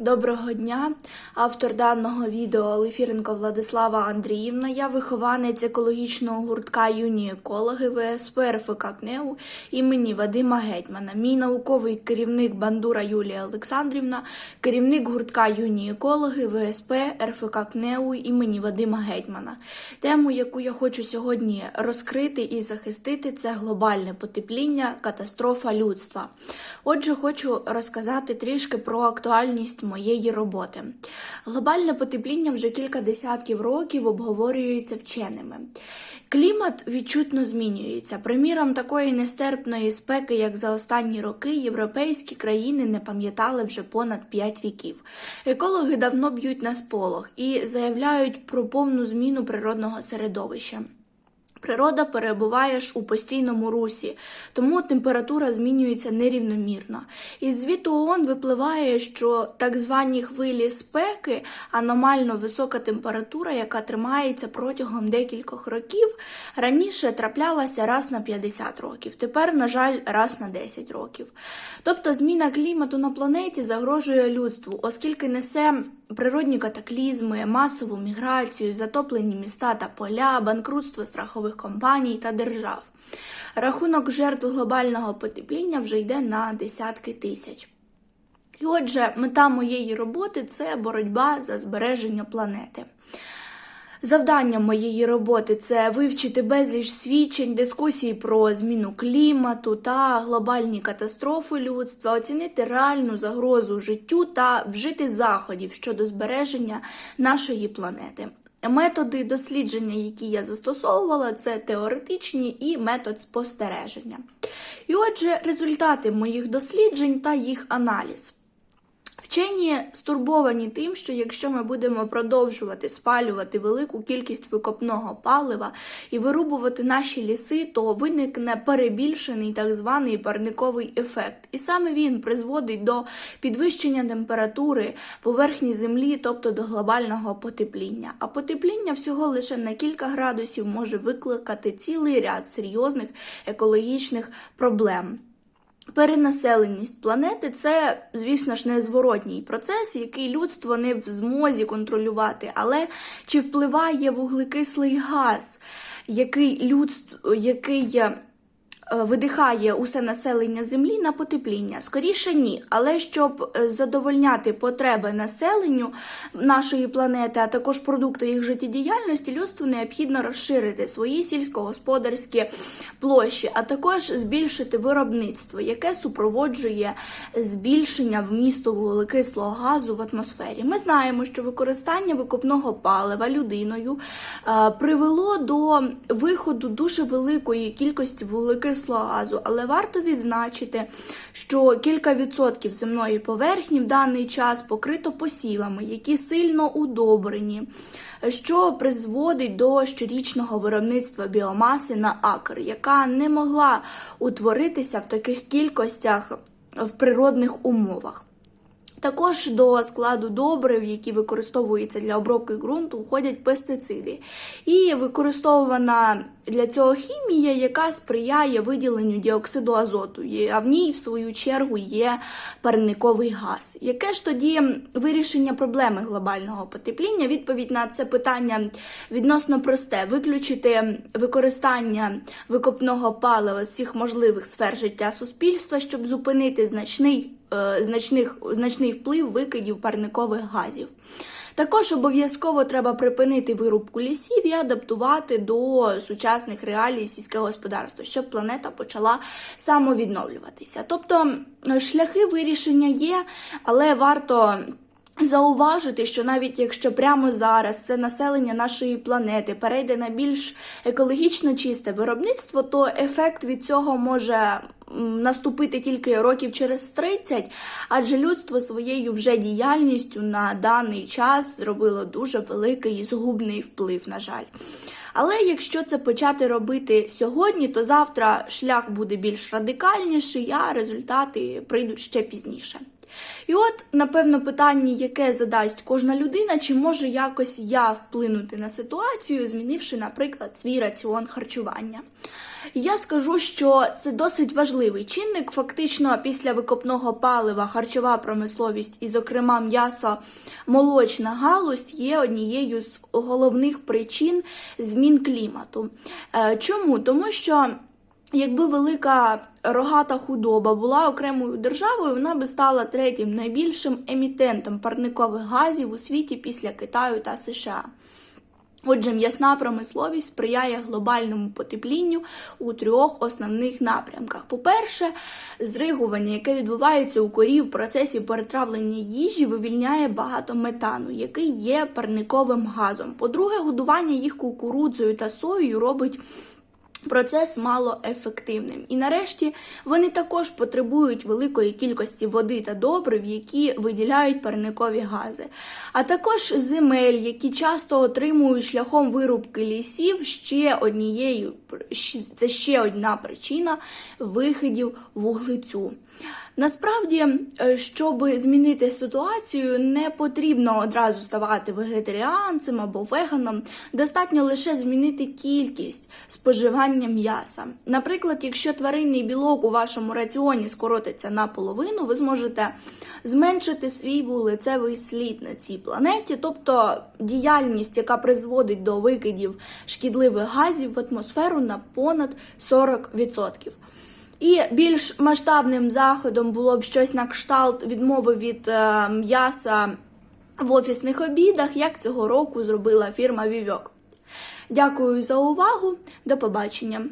Доброго дня, автор даного відео Лефіренко Владислава Андріївна. Я вихованець екологічного гуртка юні екологи ВСП РФК КНЕУ імені Вадима Гетьмана. Мій науковий керівник Бандура Юлія Олександрівна, керівник гуртка юні екологи ВСП РФК КНЕУ імені Вадима Гетьмана. Тему, яку я хочу сьогодні розкрити і захистити, це глобальне потепління, катастрофа людства. Отже, хочу розказати трішки про актуальність моєї роботи. Глобальне потепління вже кілька десятків років обговорюється вченими. Клімат відчутно змінюється. Приміром, такої нестерпної спеки, як за останні роки, європейські країни не пам'ятали вже понад 5 віків. Екологи давно б'ють на сполох і заявляють про повну зміну природного середовища. Природа перебуває ж у постійному русі, тому температура змінюється нерівномірно. Із звіту ООН випливає, що так звані хвилі спеки, аномально висока температура, яка тримається протягом декількох років, раніше траплялася раз на 50 років, тепер, на жаль, раз на 10 років. Тобто зміна клімату на планеті загрожує людству, оскільки несе природні катаклізми, масову міграцію, затоплені міста та поля, банкрутство страхових компаній та держав. Рахунок жертв глобального потепління вже йде на десятки тисяч. І отже, мета моєї роботи це боротьба за збереження планети. Завдання моєї роботи це вивчити безліч свідчень, дискусії про зміну клімату та глобальні катастрофи людства, оцінити реальну загрозу життю та вжити заходів щодо збереження нашої планети. Методи дослідження, які я застосовувала, це теоретичні і метод спостереження. І отже, результати моїх досліджень та їх аналіз. Вчені стурбовані тим, що якщо ми будемо продовжувати спалювати велику кількість викопного палива і вирубувати наші ліси, то виникне перебільшений так званий парниковий ефект. І саме він призводить до підвищення температури поверхні землі, тобто до глобального потепління. А потепління всього лише на кілька градусів може викликати цілий ряд серйозних екологічних проблем. Перенаселеність планети це, звісно ж, незворотній процес, який людство не в змозі контролювати. Але чи впливає вуглекислий газ, який людство, який видихає усе населення Землі на потепління? Скоріше ні. Але щоб задовольняти потреби населенню нашої планети, а також продукти їх життєдіяльності, людству необхідно розширити свої сільськогосподарські площі, а також збільшити виробництво, яке супроводжує збільшення вмісту вуглекислого газу в атмосфері. Ми знаємо, що використання викопного палива людиною е, привело до виходу дуже великої кількості вуглекислого газу, але варто відзначити, що кілька відсотків земної поверхні в даний час покрито посівами, які сильно удобрені що призводить до щорічного виробництва біомаси на акр, яка не могла утворитися в таких кількостях в природних умовах. Також до складу добрив, які використовуються для обробки ґрунту, входять пестициди. І використовувана для цього хімія, яка сприяє виділенню діоксиду азоту, а в ній, в свою чергу, є парниковий газ. Яке ж тоді вирішення проблеми глобального потепління? Відповідь на це питання відносно просте: виключити використання викопного палива з всіх можливих сфер життя суспільства, щоб зупинити значний. Значних, значний вплив викидів парникових газів. Також обов'язково треба припинити вирубку лісів і адаптувати до сучасних реалій сільського господарства, щоб планета почала самовідновлюватися. Тобто шляхи вирішення є, але варто. Зауважити, що навіть якщо прямо зараз все населення нашої планети перейде на більш екологічно чисте виробництво, то ефект від цього може наступити тільки років через 30, адже людство своєю вже діяльністю на даний час зробило дуже великий і згубний вплив, на жаль. Але якщо це почати робити сьогодні, то завтра шлях буде більш радикальніший, а результати прийдуть ще пізніше. І от, напевно, питання, яке задасть кожна людина, чи може якось я вплинути на ситуацію, змінивши, наприклад, свій раціон харчування. Я скажу, що це досить важливий чинник. Фактично, після викопного палива харчова промисловість, і, зокрема, м'ясо молочна галузь є однією з головних причин змін клімату. Е, Чому? Тому що Якби велика рогата худоба була окремою державою, вона би стала третім найбільшим емітентом парникових газів у світі після Китаю та США. Отже, м'ясна промисловість сприяє глобальному потеплінню у трьох основних напрямках. По-перше, зригування, яке відбувається у корів в процесі перетравлення їжі, вивільняє багато метану, який є парниковим газом. По-друге, годування їх кукурудзою та соєю робить Процес малоефективним. І нарешті вони також потребують великої кількості води та добрив, які виділяють парникові гази, а також земель, які часто отримують шляхом вирубки лісів ще однією це ще одна причина виходів вуглецю. Насправді, е, щоб змінити ситуацію, не потрібно одразу ставати вегетаріанцем або веганом. Достатньо лише змінити кількість споживання м'яса. Наприклад, якщо тваринний білок у вашому раціоні скоротиться наполовину, ви зможете зменшити свій вулицевий слід на цій планеті, тобто діяльність, яка призводить до викидів шкідливих газів в атмосферу на понад 40%. І більш масштабним заходом було б щось на кшталт відмови від е, м'яса в офісних обідах, як цього року зробила фірма Вівьок. Дякую за увагу. До побачення.